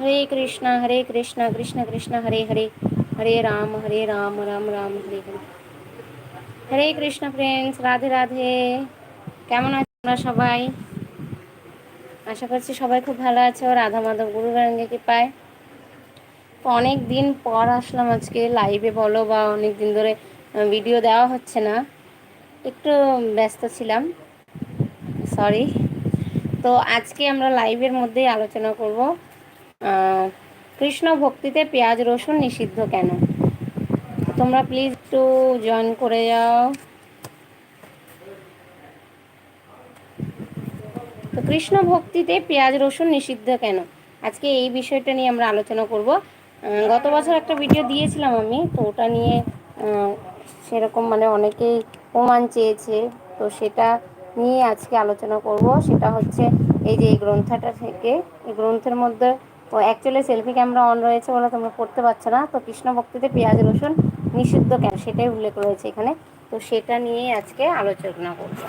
হরে Krishna Hare Krishna Krishna Krishna, Hare Hare Hare Ram Hare Ram Ram Ram, Hare Hare. Hare Krishna friends Radhe Radhe. কেমন আছো তোমরা সবাই? আশা করছি সবাই খুব ভালো আছো, রাধা মাধব গুরু গায়ঙ্গে কৃপায়। তো অনেক দিন পর আসলাম আজকে লাইভে বলো বা অনেক দিন ধরে ভিডিও দেওয়া হচ্ছে না। একটু ব্যস্ত ছিলাম সরি তো আজকে আমরা লাইভের মধ্যেই আলোচনা করব। কৃষ্ণ ভক্তিতে পেঁয়াজ রসুন নিষিদ্ধ কেন? তোমরা প্লিজ একটু জয়েন করে যাও। তো কৃষ্ণ ভক্তিতে পেঁয়াজ রসুন নিষিদ্ধ কেন? আজকে এই বিষয়টা নিয়ে আমরা আলোচনা করব। গত বছর একটা ভিডিও দিয়েছিলাম আমি, তো ওটা নিয়ে সেরকম মানে অনেকেই প্রমাণ চেয়েছে, তো সেটা নিয়ে আজকে আলোচনা করব। সেটা হচ্ছে এই যে এই গ্রন্থটা থেকে, এই গ্রন্থের মধ্যে ও অ্যাকচুয়ালি সেলফি ক্যামেরা অন রয়েছে বলে তোমরা পড়তে পারছ না। তো কৃষ্ণ ভক্তিতে পেঁয়াজ, রসুন নিষিদ্ধ কেন? সেটাই উল্লেখ রয়েছে এখানে। তো সেটা নিয়ে আজকে আলোচনা করব।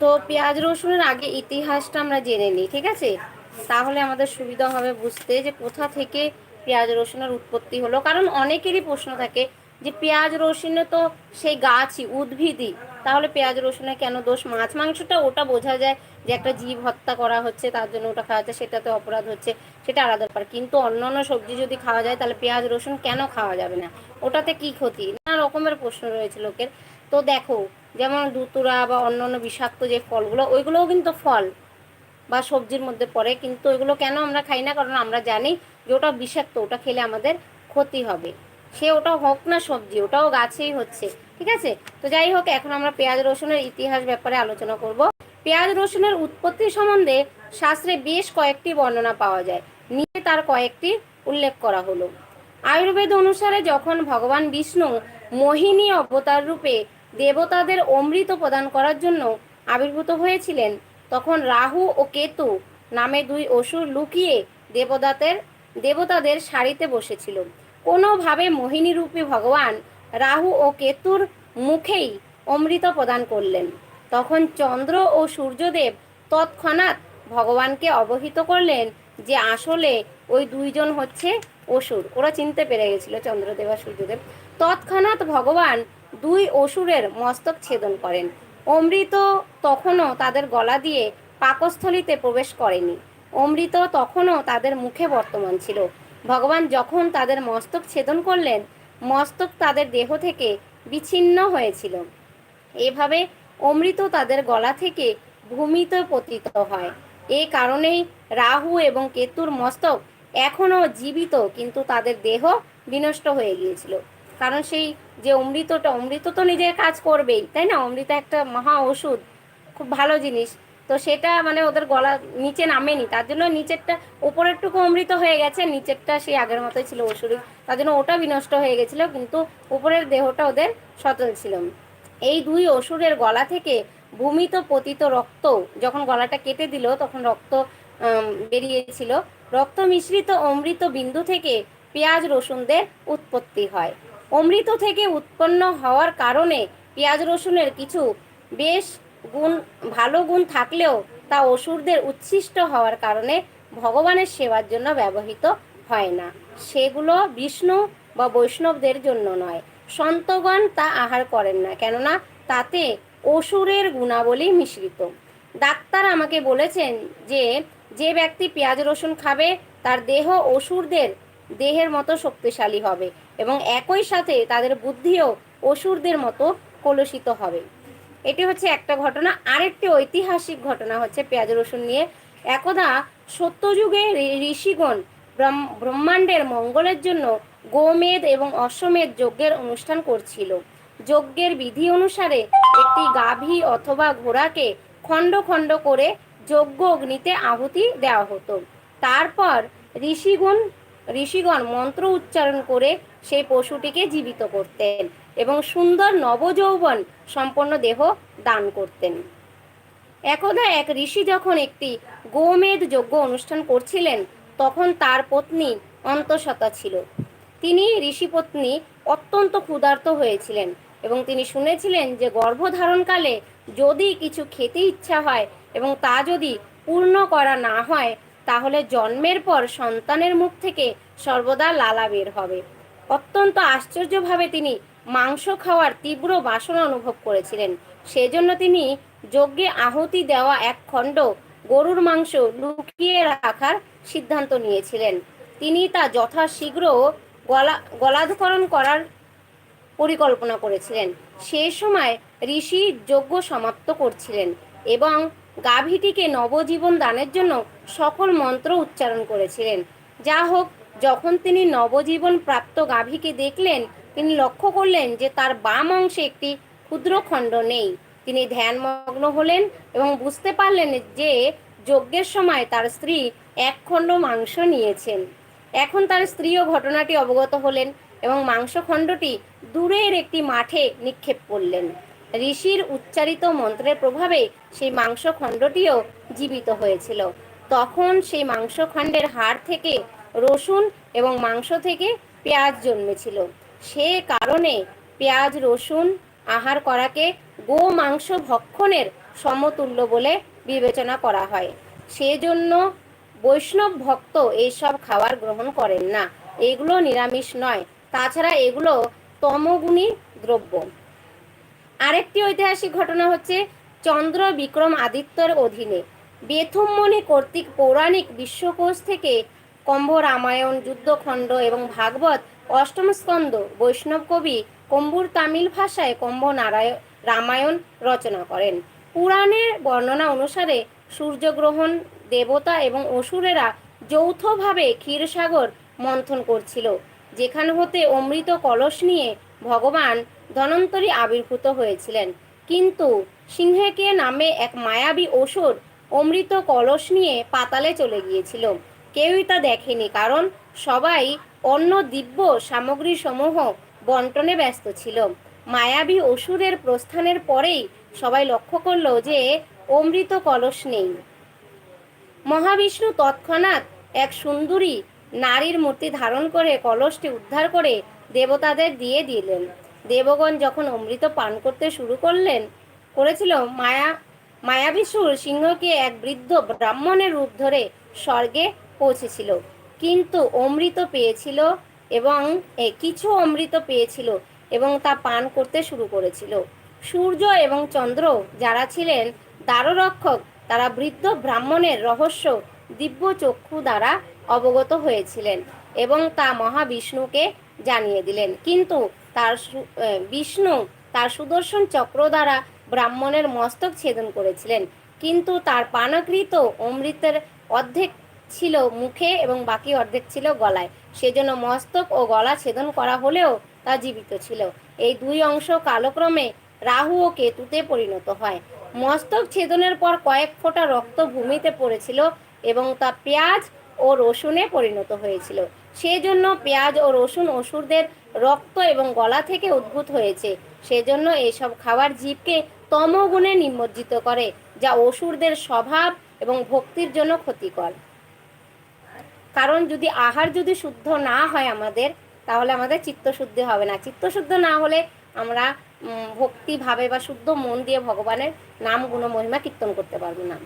তো পেঁয়াজ, রসুনের আগে ইতিহাসটা আমরা জেনে নিই, ঠিক আছে? তাহলে আমাদের সুবিধা হবে বুঝতে যে কোথা থেকে পেঁয়াজ, রসুনের উৎপত্তি হলো। কারণ অনেকেরই প্রশ্ন থাকে যে পেঁয়াজ রসুনে তো সেই গাছই, উদ্ভিদই। তাহলে পেঁয়াজ রসুনে কেন দোষ? মাছ মাংসটা ওটা বোঝা যায় যে একটা জীব হত্যা করা হচ্ছে, তার জন্য ওটা খাওয়া যাচ্ছে সেটাতে অপরাধ হচ্ছে, সেটা আলাদা ব্যাপার। কিন্তু অন্য অন্য সবজি যদি খাওয়া যায়, তাহলে পেঁয়াজ রসুন কেন খাওয়া যাবে না? ওটাতে কি ক্ষতি? নানা রকমের প্রশ্ন রয়েছে লোকের। তো দেখো, যেমন দুতুরা বা অন্য অন্য বিষাক্ত যে ফলগুলো, ওইগুলোও কিন্তু ফল বা সবজির মধ্যে পড়ে। কিন্তু ওইগুলো কেন আমরা খাই না? কারণ আমরা জানি যে ওটা বিষাক্ত, ওটা খেলে আমাদের ক্ষতি হবে। সে ওটা হোক না সবজি, ওটাও গাছেই হচ্ছে, ঠিক আছে? তো যাই হোক, এখন আমরা পেঁয়াজ রসুনের ইতিহাস ব্যাপারে আলোচনা করব। পেঁয়াজ রসুনের উৎপত্তি সম্বন্ধে শাস্ত্রে বেশ কয়েকটি বর্ণনা পাওয়া যায়। নিচে তার কয়েকটি উল্লেখ করা হলো। আয়ুর্বেদ অনুসারে যখন ভগবান বিষ্ণু মোহিনী অবতার রূপে দেবতাদের অমৃত প্রদান করার জন্য আবির্ভূত হয়েছিলেন, তখন রাহু ও কেতু নামে দুই অসুর লুকিয়ে দেবদাতের দেবতাদের সারিতে বসেছিল। কোনোভাবে মোহিনী রূপী ভগবান রাহু ও কেতুর মুখেই অমৃত প্রদান করলেন। তখন চন্দ্র ও সূর্যদেব তৎক্ষণাৎ ভগবানকে অবহিত করলেন যে আসলে ওই দুইজন হচ্ছে অসুর। ওরা চিনতে পেরে গেছিল চন্দ্রদেব আর সূর্যদেব। তৎক্ষণাৎ ভগবান দুই অসুরের মস্তক ছেদন করেন। অমৃত তখনও তাদের গলা দিয়ে পাকস্থলিতে প্রবেশ করেনি। অমৃত তখনও তাদের মুখে বর্তমান ছিল। ভগবান যখন তাদের মস্তক ছেদন করলেন, মস্তক তাদের দেহ থেকে বিচ্ছিন্ন হয়েছিল। এভাবে অমৃত তাদের গলা থেকে ভূমিতে পতিত হয়। এই কারণেই রাহু এবং কেতুর মস্তক এখনও জীবিত, কিন্তু তাদের দেহ বিনষ্ট হয়ে গিয়েছিল। কারণ সেই যে অমৃতটা, অমৃত তো নিজের কাজ করবেই, তাই না? অমৃত একটা মহা ওষুধ খুব ভালো জিনিস। তো সেটা মানে ওদের গলা নিচে নামেনি, তার জন্য নিচেরটা উপরেরটুকু অমৃত হয়ে গেছে, নিচেরটা সেই আগের মতোই ছিল ওষুধ তার জন্য ওটা বিনষ্ট হয়ে গেছিল, কিন্তু উপরের দেহটা ওদের সচল ছিল। এই দুই অসুরের গলা থেকে ভূমিত পতিত রক্ত যখন গলাটা কেটে দিল, তখন রক্ত বেরিয়েছিল। রক্ত মিশ্রিত অমৃত বিন্দু থেকে পেঁয়াজ রসুনদের উৎপত্তি হয়। অমৃত থেকে উৎপন্ন হওয়ার কারণে পেঁয়াজ রসুনের কিছু বেশ গুণ, ভালো গুণ থাকলেও তা অসুরদের উচ্ছিষ্ট হওয়ার কারণে ভগবানের সেবার জন্য ব্যবহৃত হয় না। সেগুলো বিষ্ণু বা বৈষ্ণবদের জন্য নয়। সন্তগণ তা আহার করেন না, কেননা তাতে অসুরের গুণাবলী মিশ্রিত। ডাক্তার আমাকে বলেছেন যে যে ব্যক্তি পেঁয়াজ রসুন খাবে, তার দেহ অসুরদের দেহের মতো শক্তিশালী হবে এবং একই সাথে তাদের বুদ্ধিও অসুরদের মতো কলুষিত হবে। এটি হচ্ছে একটা ঘটনা, আরেকটি ঐতিহাসিক ঘটনা হচ্ছে পেঁয়াজ রসুন নিয়ে। একদা সত্যযুগে ঋষিগণ ব্রহ্মাণ্ডের মঙ্গলের জন্য গোমেদ এবং অশ্বমেধ যজ্ঞের অনুষ্ঠান করছিল। যজ্ঞের বিধি অনুসারে একটি গাভী অথবা ঘোড়াকে খণ্ড খণ্ড করে যজ্ঞ অগ্নিতে আহুতি দেওয়া হতো। তারপর ঋষিগণ ঋষিগণ মন্ত্র উচ্চারণ করে সেই পশুটিকে জীবিত করতেন। এবং সুন্দর নবযৌবন সম্পন্ন দেহ দান করতেন। একদা এক ঋষি যখন একটি গোমেদ যজ্ঞ অনুষ্ঠান করছিলেন, তখন তার পত্নী অন্তঃসতা ছিল। তিনি ঋষিপত্নী অত্যন্ত ক্ষুধার্ত হয়েছিলেন এবং তিনি শুনেছিলেন যে গর্ভধারণকালে যদি কিছু খেতে ইচ্ছা হয় এবং তা যদি পূর্ণ করা না হয়, তাহলে জন্মের পর সন্তানের মুখ থেকে সর্বদা লালা বের হবে। অত্যন্ত আশ্চর্যভাবে তিনি মাংস খাওয়ার তীব্র বাসনা অনুভব করেছিলেন। সেজন্য তিনি যজ্ঞে আহুতি দেওয়া এক খণ্ড গরুর মাংস লুকিয়ে রাখার সিদ্ধান্ত নিয়েছিলেন। তিনি তা যথাশীঘ্র গলা গলাধকরণ করার পরিকল্পনা করেছিলেন। সে সময় ঋষি যজ্ঞ সমাপ্ত করছিলেন এবং গাভীটিকে নবজীবন দানের জন্য সকল মন্ত্র উচ্চারণ করেছিলেন। যা হোক যখন তিনি নবজীবন প্রাপ্ত গাভীকে দেখলেন তিনি লক্ষ্য করলেন যে তার বাম অংশে একটি ক্ষুদ্র খণ্ড নেই। তিনি ধ্যানমগ্ন হলেন এবং বুঝতে পারলেন যে যজ্ঞের সময় তার স্ত্রী এক খণ্ড মাংস নিয়েছেন। এখন তার স্ত্রীও ঘটনাটি অবগত হলেন এবং মাংসখণ্ডটি দূরের একটি মাঠে নিক্ষেপ করলেন। ঋষির উচ্চারিত মন্ত্রের প্রভাবে সেই মাংসখণ্ডটিও জীবিত হয়েছিল। তখন সেই মাংসখণ্ডের হাড় থেকে রসুন এবং মাংস থেকে পেঁয়াজ জন্মেছিল। সে কারণে পেঁয়াজ, রসুন আহার করাকে গো মাংস ভক্ষণের সমতুল্য বলে বিবেচনা করা হয়। সেজন্য বৈষ্ণব ভক্ত এইসব খাবার গ্রহণ করেন না। এগুলো নিরামিষ নয়। তাছাড়া এগুলো তমগুণী দ্রব্য। আরেকটি ঐতিহাসিক ঘটনা হচ্ছে চন্দ্র বিক্রম আদিত্যর অধীনে। বেথুমণি কর্তৃক পৌরাণিক বিশ্বকোষ থেকে কম্ভ রামায়ণ, যুদ্ধখণ্ড এবং ভাগবত অষ্টম স্কন্দ বৈষ্ণব কবি কম্বুর তামিল ভাষায় কম্ভ নারায়ণ রামায়ণ রচনা করেন। পুরাণের বর্ণনা অনুসারে সূর্যগ্রহণ, দেবতা এবং অসুরেরা যৌথভাবে ক্ষীরসাগর মন্থন করছিল, যেখান হতে অমৃত কলস নিয়ে ভগবান ধনন্তরী আবির্ভূত হয়েছিলেন। কিন্তু সিংহেকে নামে এক মায়াবী অসুর অমৃত কলস নিয়ে পাতালে চলে গিয়েছিল। কেউই তা দেখেনি, কারণ সবাই অন্য দিব্য সামগ্রী সমূহ বন্টনে ব্যস্ত ছিল। মায়াবী অসুরের প্রস্থানের পরেই সবাই লক্ষ্য করল যে অমৃত কলস নেই। মহাবিষ্ণু তৎক্ষণাৎ এক সুন্দরী নারীর মূর্তি ধারণ করে কলসটি উদ্ধার করে দেবতাদের দিয়ে দিলেন। দেবগণ যখন অমৃত পান করতে শুরু করলেন, করেছিল মায়া মায়াবিসুর সিংহকে এক বৃদ্ধ ব্রাহ্মণের রূপ ধরে স্বর্গে পৌঁছেছিল। কিন্তু অমৃত পেয়েছিল এবং কিছু অমৃত পেয়েছিল এবং তা পান করতে শুরু করেছিল। সূর্য এবং চন্দ্র যারা ছিলেন, দ্বাররক্ষক, তারা বৃদ্ধ ব্রাহ্মণের রহস্য দিব্য চক্ষু দ্বারা অবগত হয়েছিলেন এবং তা মহাবিষ্ণুকে জানিয়ে দিলেন। কিন্তু তার বিষ্ণু তার সুদর্শন চক্র দ্বারা ব্রাহ্মণের মস্তক ছেদন করেছিলেন। কিন্তু তার পানকৃত অমৃতের অর্ধেক ছিল মুখে এবং বাকি অর্ধেক ছিল গলায়। সেজন্য মস্তক ও গলা ছেদন করা হলেও তা জীবিত ছিল। এই দুই অংশ কালক্রমে রাহু ও কেতুতে পরিণত হয়। মস্তক ছেদনের পর কয়েক ফোঁটা রক্ত ভূমিতে পড়েছিল এবং তা পেঁয়াজ ও রসুনে পরিণত হয়েছিল। সেজন্য পেঁয়াজ ও রসুন অসুরদের রক্ত এবং গলা থেকে উদ্ভূত হয়েছে। সেজন্য এসব খাবার জীবকে তমগুণে নিমজ্জিত করে, যা অসুরদের স্বভাব এবং ভক্তির জন্য ক্ষতিকর। কারণ যদি আহার যদি শুদ্ধ না হয় আমাদের, তাহলে আমাদের চিত্তশুদ্ধি হবে না। চিত্তশুদ্ধ না হলে আমরা ভক্তিভাবে বা শুদ্ধ মন দিয়ে ভগবানের নাম, গুণ, মহিমা কীর্তন করতে পারব না।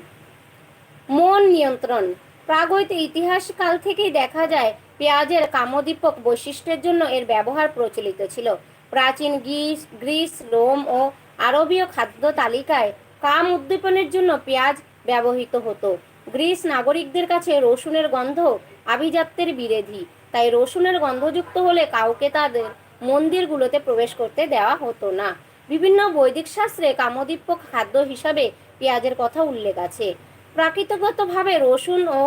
মন নিয়ন্ত্রণ। প্রাগৈত ইতিহাস কাল থেকেই দেখা যায়, পেঁয়াজের কামদীপক বৈশিষ্ট্যের জন্য এর ব্যবহার প্রচলিত ছিল। প্রাচীন গ্রিস গ্রিস, রোম ও আরবীয় খাদ্য তালিকায় কাম উদ্দীপনের জন্য পেঁয়াজ ব্যবহৃত হতো। গ্রিস নাগরিকদের কাছে রসুনের গন্ধ আভিজাত্যের বিরোধী। তাই রসুনের গন্ধযুক্ত হলে কাউকে তাদের মন্দিরগুলোতে প্রবেশ করতে দেওয়া হতো না। বিভিন্ন বৈদিক শাস্ত্রে কামদীপক খাদ্য হিসাবে পেঁয়াজের কথা উল্লেখ আছে। প্রাকৃতিকগতভাবে রসুন ও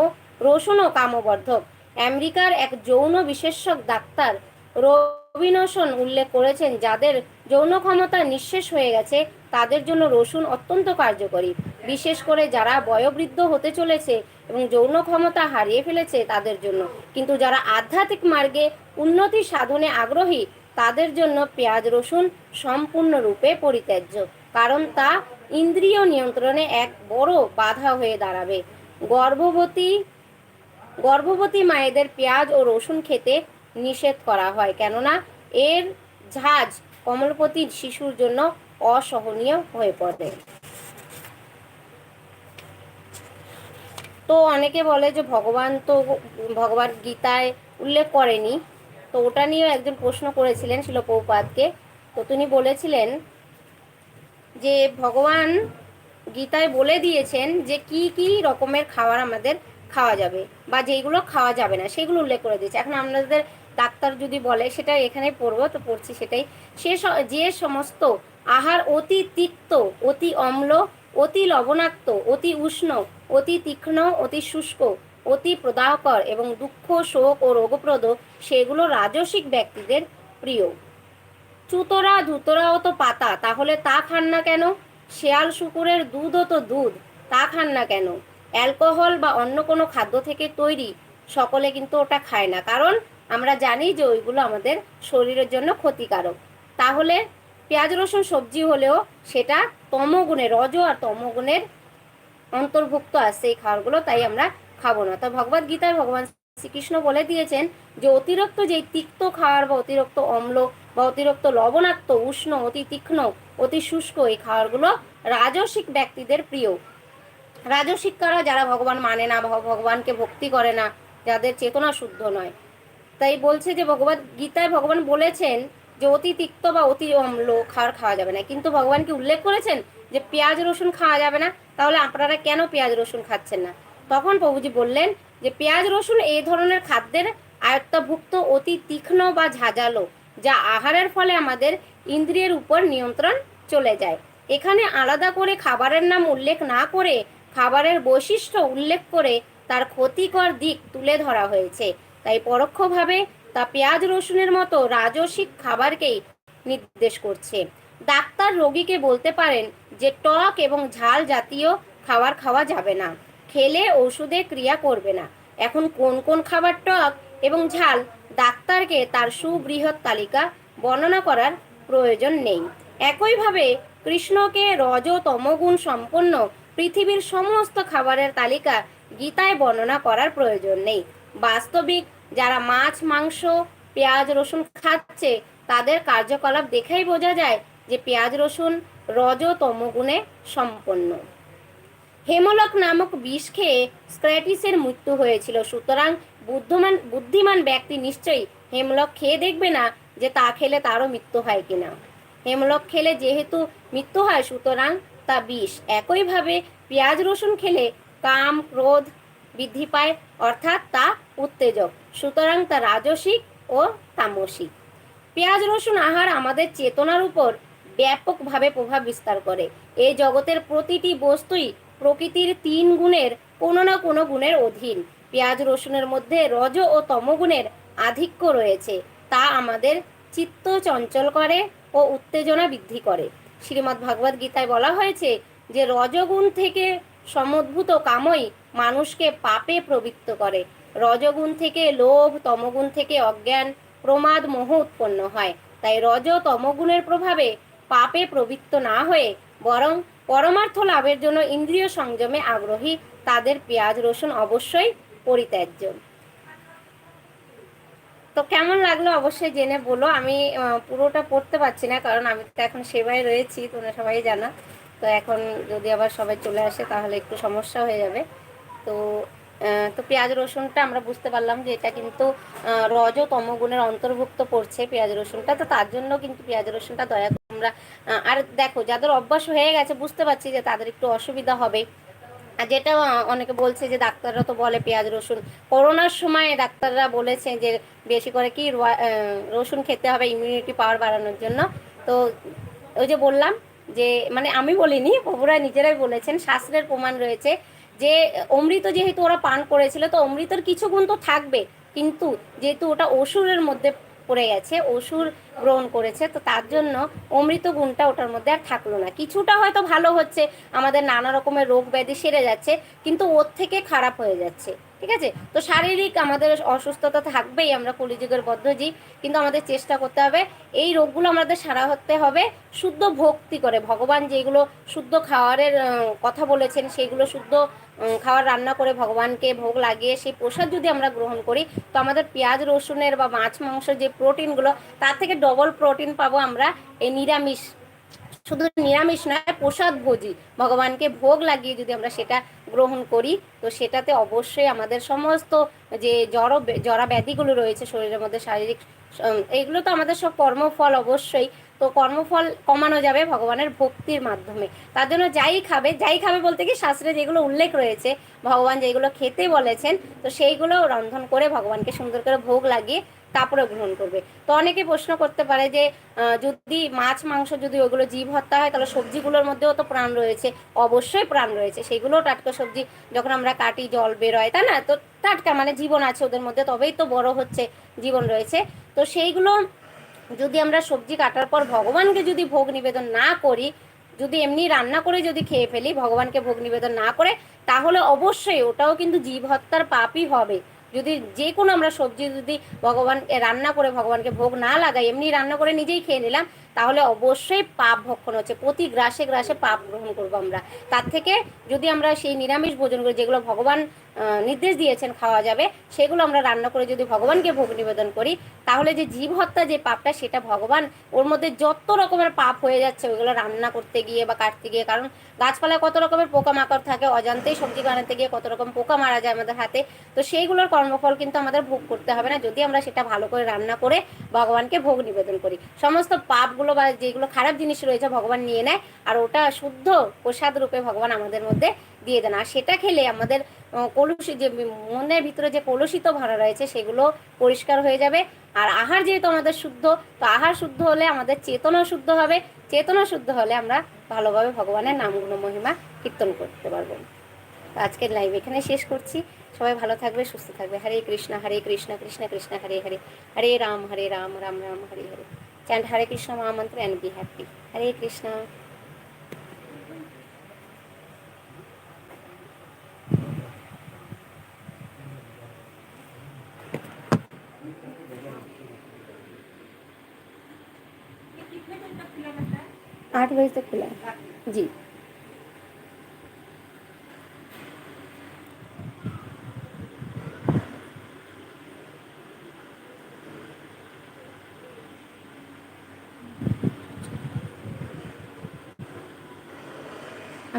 রসুন ও কামবর্ধক। আমেরিকার এক যৌন বিশেষজ্ঞ ডাক্তার রবিনসন উল্লেখ করেছেন, যাদের যৌন ক্ষমতা নিঃশেষ হয়ে গেছে তাদের জন্য রসুন অত্যন্ত কার্যকরী। বিশেষ করে যারা বয়োবৃদ্ধ হতে চলেছে এবং যৌন ক্ষমতা হারিয়ে ফেলেছে তাদের জন্য। কিন্তু যারা আধ্যাত্মিক মার্গে উন্নতি সাধনে আগ্রহী, তাদের জন্য পেঁয়াজ রসুন সম্পূর্ণরূপে পরিত্যাজ্য। কারণ তা ইন্দ্রিয় নিয়ন্ত্রণে এক বড় বাধা হয়ে দাঁড়াবে। গর্ভবতী গর্ভবতী মায়েদের পেঁয়াজ ও রসুন খেতে নিষেধ করা হয়। কেননা এর ঝাঁজ কমলপতির শিশুর জন্য অসহনীয় হয়ে পড়ে। তো অনেকে বলে যে ভগবান তো ভগবান গীতায় উল্লেখ করেনি। তো ওটা নিয়েও একজন প্রশ্ন করেছিলেন শিলপৌপাতকে তো তিনি বলেছিলেন যে ভগবান গীতায় বলে দিয়েছেন যে কি কি রকমের খাবার আমাদের খাওয়া যাবে বা যেগুলো খাওয়া যাবে না, সেগুলো উল্লেখ করে দিয়েছে। এখন আপনাদের ডাক্তার যদি বলে সেটা এখানে পড়ব, তো পড়ছি সেটাই। সে, যে সমস্ত আহার অতি তিক্ত, অতি অম্ল, অতি লবণাক্ত, অতি উষ্ণ, অতি তীক্ষ্ণ, অতি শুষ্ক, অতি প্রদাহকর এবং দুঃখ, শোক ও রোগপ্রদ সেগুলো রাজসিক ব্যক্তিদের প্রিয়। চুতরা ধুতরাও তো পাতা, তাহলে তা খান না কেন? শেয়াল শুকুরের দুধও তো দুধ, তা খান না কেন? অ্যালকোহল বা অন্য কোনো খাদ্য থেকে তৈরি, সকলে কিন্তু ওটা খায় না। কারণ আমরা জানি যে ওইগুলো আমাদের শরীরের জন্য ক্ষতিকারক। তাহলে পেঁয়াজ, রসুন, সবজি হলেও সেটা তমগুণের, রজ আর তমগুণের অন্তর্ভুক্ত আছে এই খাবারগুলো, তাই আমরা খাব না। তো ভগবদ গীতায় ভগবান শ্রীকৃষ্ণ বলে দিয়েছেন যে, অতিরিক্ত যে তিক্ত খাবার বা অতিরিক্ত অম্ল বা অতিরিক্ত লবণাক্ত, উষ্ণ, অতি তীক্ষ্ণ, অতি শুষ্ক এই খাবারগুলো রাজসিক ব্যক্তিদের প্রিয়। রাজসিক কারা? যারা ভগবান মানে না ভগবানকে ভক্তি করে না, যাদের চেতনা শুদ্ধ নয়। তাই বলছে যে, ভগবত গীতায় ভগবান বলেছেন যে অতি তিক্ত বা অতি অম্ল খাবার খাওয়া যাবে না। কিন্তু ভগবান কি উল্লেখ করেছেন যে পেঁয়াজ, রসুন খাওয়া যাবে না? তাহলে আপনারা কেন পেঁয়াজ, রসুন খাচ্ছেন না? তখন প্রভুজি বললেন যে পেঁয়াজ, রসুন এই ধরনের খাদ্যের আয়ত্তাভুক্ত অতি তীক্ষ্ণ বা ঝাঁঝালো, যা আহারের ফলে আমাদের ইন্দ্রিয়ের উপর নিয়ন্ত্রণ চলে যায়। এখানে আলাদা করে খাবারের নাম উল্লেখ না করে খাবারের বৈশিষ্ট্য উল্লেখ করে তার ক্ষতিকর দিক তুলে ধরা হয়েছে। তাই পরোক্ষভাবে তা পেঁয়াজ, রসুনের মতো রাজসিক খাবারকেই নির্দেশ করছে। ডাক্তার রোগীকে বলতে পারেন যে, টক এবং ঝাল জাতীয় খাবার খাওয়া যাবে না, খেলে ওষুধে ক্রিয়া করবে না। এখন কোন কোন খাবার টক এবং ঝাল ডাক্তারকে তার সুবৃহৎ তালিকা বর্ণনা করার প্রয়োজন নেই। একইভাবে কৃষ্ণকে রজ তমগুণ সম্পন্ন পৃথিবীর সমস্ত খাবারের তালিকা গীতায় বর্ণনা করার প্রয়োজন নেই। বাস্তবিক যারা মাছ, মাংস, পেঁয়াজ, রসুন খাচ্ছে, তাদের কার্যকলাপ দেখেই বোঝা যায় যে পেঁয়াজ, রসুন রজ তমগুণে সম্পন্ন। হেমলক নামক বিষ খেয়ে স্ক্র্যাটিসের মৃত্যু হয়েছিল। সুতরাং বুদ্ধমান, বুদ্ধিমান ব্যক্তি নিশ্চয়ই হেমলক খেয়ে দেখবে না যে তা খেলে তারও মৃত্যু হয় কিনা। হেমলক খেলে যেহেতু মৃত্যু হয়, সুতরাং তা বিষ। একইভাবে পেঁয়াজ, রসুন খেলে কাম, ক্রোধ বৃদ্ধি পায়, অর্থাৎ তা উত্তেজক। সুতরাং তা রাজসিক ও তামসিক। পেঁয়াজ, রসুন আহার আমাদের চেতনার উপর ব্যাপকভাবে প্রভাব বিস্তার করে। এই জগতের প্রতিটি বস্তুই প্রকৃতির তিন গুণের কোনো না কোনো গুণের অধীন। পেঁয়াজ, রসুনের মধ্যে রজ ও তমগুণের আধিক্য রয়েছে। তা আমাদের চিত্ত চঞ্চল করে ও উত্তেজনা বৃদ্ধি করে। শ্রীমৎ ভাগবত গীতায় বলা হয়েছে যে, রজগুণ থেকে সমদ্ভূত কামই মানুষকে পাপে প্রবৃত্ত করে। রজগুণ থেকে লোভ, তমগুণ থেকে অজ্ঞান, প্রমাদ মোহ উৎপন্ন হয়। তাই রজ তমগুণের প্রভাবে পাপে প্রবৃত্ত না হয়ে বরং পরমার্থ লাভের জন্য ইন্দ্রিয় সংযমে আগ্রহী, তাদের পেঁয়াজ রসুন অবশ্যই পরিত্যাজ্য। তো কেমন লাগল অবশ্যই জেনে বলো। আমি পুরোটা পড়তে পারছি না কারণ আমি তো এখন সেবায় রয়েছি, তোমরা সবাই জানা। তো এখন যদি আবার সবাই চলে আসে তাহলে একটু সমস্যা হয়ে যাবে। তো তো পেঁয়াজ রসুনটা আমরা বুঝতে পারলাম যে এটা কিন্তু রজ তমগুণের অন্তর্ভুক্ত পড়ছে পেঁয়াজ রসুনটা। তো তার জন্য কিন্তু পেঁয়াজ রসুনটা দয়া করে আমরা আর দেখো, যাদের অভ্যাস হয়ে গেছে, বুঝতে পারছি যে তাদের একটু অসুবিধা হবে। আর যেটা অনেকে বলছে যে ডাক্তাররা তো বলে পেঁয়াজ রসুন। করোনার সময় ডাক্তাররা বলেছে যে বেশি করে কি রসুন খেতে হবে ইমিউনিটি পাওয়ার বাড়ানোর জন্য। তো ওই যে বললাম যে মানে আমি বলিনি প্রভুরা নিজেরাই বলেছেন, শাস্ত্রের প্রমাণ রয়েছে যে অমৃত যেহেতু ওরা পান করেছিল, তো অমৃতের কিছু গুণ তো থাকবে। কিন্তু যেহেতু ওটা অসুরের মধ্যে পড়ে গেছে অসুর গ্রহণ করেছে, তো তার জন্য অমৃত গুণটা ওটার মধ্যে আর থাকল না। কিছুটা হয়তো ভালো হচ্ছে, আমাদের নানা রকমের রোগ ব্যাধি সেরে যাচ্ছে, কিন্তু ওর থেকে খারাপ হয়ে যাচ্ছে, ঠিক আছে? তো শারীরিক আমাদের অসুস্থতা থাকবেই, আমরা কলিযুগের বদ্ধজীব, কিন্তু আমাদের চেষ্টা করতে হবে, এই রোগগুলো আমাদের সারা হতে হবে, শুদ্ধ ভক্তি করে। ভগবান যেগুলো শুদ্ধ খাওয়ারের কথা বলেছেন সেইগুলো শুদ্ধ খাবার রান্না করে ভগবানকে ভোগ লাগিয়ে সেই প্রসাদ যদি আমরা গ্রহণ করি, তো আমাদের পেঁয়াজ, রসুনের বা মাছ মাংস যে প্রোটিনগুলো, তার থেকে ডবল প্রোটিন পাবো আমরা এই নিরামিষ। শুধু নিরামিষ নয়, প্রসাদ ভোজি। ভগবানকে ভোগ লাগিয়ে যদি আমরা সেটা গ্রহণ করি, তো সেটাতে অবশ্যই আমাদের সমস্ত যে জড় জরা ব্যাধিগুলো রয়েছে শরীরের মধ্যে, শারীরিক এইগুলো তো আমাদের সব কর্মফল অবশ্যই। তো কর্মফল কমানো যাবে ভগবানের ভক্তির মাধ্যমে। তার জন্য যাই খাবে যাই খাবে বলতে কি শাস্ত্রে যেগুলো উল্লেখ রয়েছে, ভগবান যেগুলো খেতে বলেছেন, তো সেইগুলো রন্ধন করে ভগবানকে সুন্দর করে ভোগ লাগিয়ে তারপরে গ্রহণ করবে। তো অনেকে প্রশ্ন করতে পারে যে যদি মাছ, মাংস যদি ওগুলো জীব হত্যা হয়, তাহলে সবজিগুলোর মধ্যেও তো প্রাণ রয়েছে। অবশ্যই প্রাণ রয়েছে। সেইগুলোও টাটকা সবজি যখন আমরা কাটি, জল বেরোয়, তাই না? তো টাটকা মানে জীবন আছে ওদের মধ্যে, তবেই তো বড় হচ্ছে জীবন রয়েছে। তো সেইগুলো যদি আমরা সবজি কাটার পর ভগবানকে যদি ভোগ নিবেদন না করি, যদি এমনি রান্না করে যদি খেয়ে ফেলি, ভগবানকে ভোগ নিবেদন না করে, তাহলে অবশ্যই ওটাও কিন্তু জীব হত্যার পাপই হবে। যদি যে কোনো আমরা সবজি যদি ভগবান রান্না করে ভগবানকে ভোগ না লাগাই, এমনি রান্না করে নিজেই খেয়ে নিলাম তাহলে অবশ্যই পাপ ভক্ষণ হচ্ছে। প্রতি গ্রাসে গ্রাসে পাপ গ্রহণ করব আমরা। তার থেকে যদি আমরা সেই নিরামিষ ভোজন করি যেগুলো ভগবান নির্দেশ দিয়েছেন খাওয়া যাবে, সেগুলো আমরা রান্না করে যদি ভগবানকে ভোগ নিবেদন করি, তাহলে যে জীব হত্যা যে পাপটা, সেটা ভগবান, ওর মধ্যে যত রকমের পাপ হয়ে যাচ্ছে, ওইগুলো রান্না করতে গিয়ে বা কাটতে গিয়ে, কারণ গাছপালায় কত রকমের পোকামাকড় থাকে, অজান্তেই সবজি বানাতে গিয়ে কত রকম পোকা মারা যায় আমাদের হাতে, তো সেইগুলোর কর্মফল কিন্তু আমাদের ভোগ করতে হবে না। যদি আমরা সেটা ভালো করে রান্না করে ভগবানকে ভোগ নিবেদন করি। সমস্ত পাপগুলো বা যেগুলো খারাপ জিনিস রয়েছে ভগবান নিয়ে নেয়, আর ওটা শুদ্ধ প্রসাদ রূপে ভগবান আমাদের মধ্যে দিয়ে দেন। আর সেটা খেলে আমাদের কলুষি যে মনের ভিতরে যে কলুষিত ভরা রয়েছে সেগুলো পরিষ্কার হয়ে যাবে। আর আহার যেহেতু আমাদের শুদ্ধ, তো আহার শুদ্ধ হলে আমাদের চেতনা শুদ্ধ হবে। চেতনা শুদ্ধ হলে আমরা ভালোভাবে ভগবানের নামগুলো মহিমা কীর্তন করতে পারব। আজকের লাইভ এখানে শেষ করছি। সবাই ভালো থাকবে, সুস্থ থাকবে। হরে কৃষ্ণ হরে কৃষ্ণ কৃষ্ণ কৃষ্ণ, হরে হরে। হরে রাম হরে রাম রাম রাম, হরে হরে। चैंट हरे कृष्ण महामंत्र and be happy Hare Krishna आठ बजे तक खुला है। जी।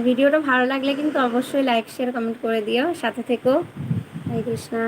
ভিডিওটা ভালো লাগলে কিন্তু অবশ্যই লাইক শেয়ার কমেন্ট করে দিও। সাথে থেকো। হরে কৃষ্ণা।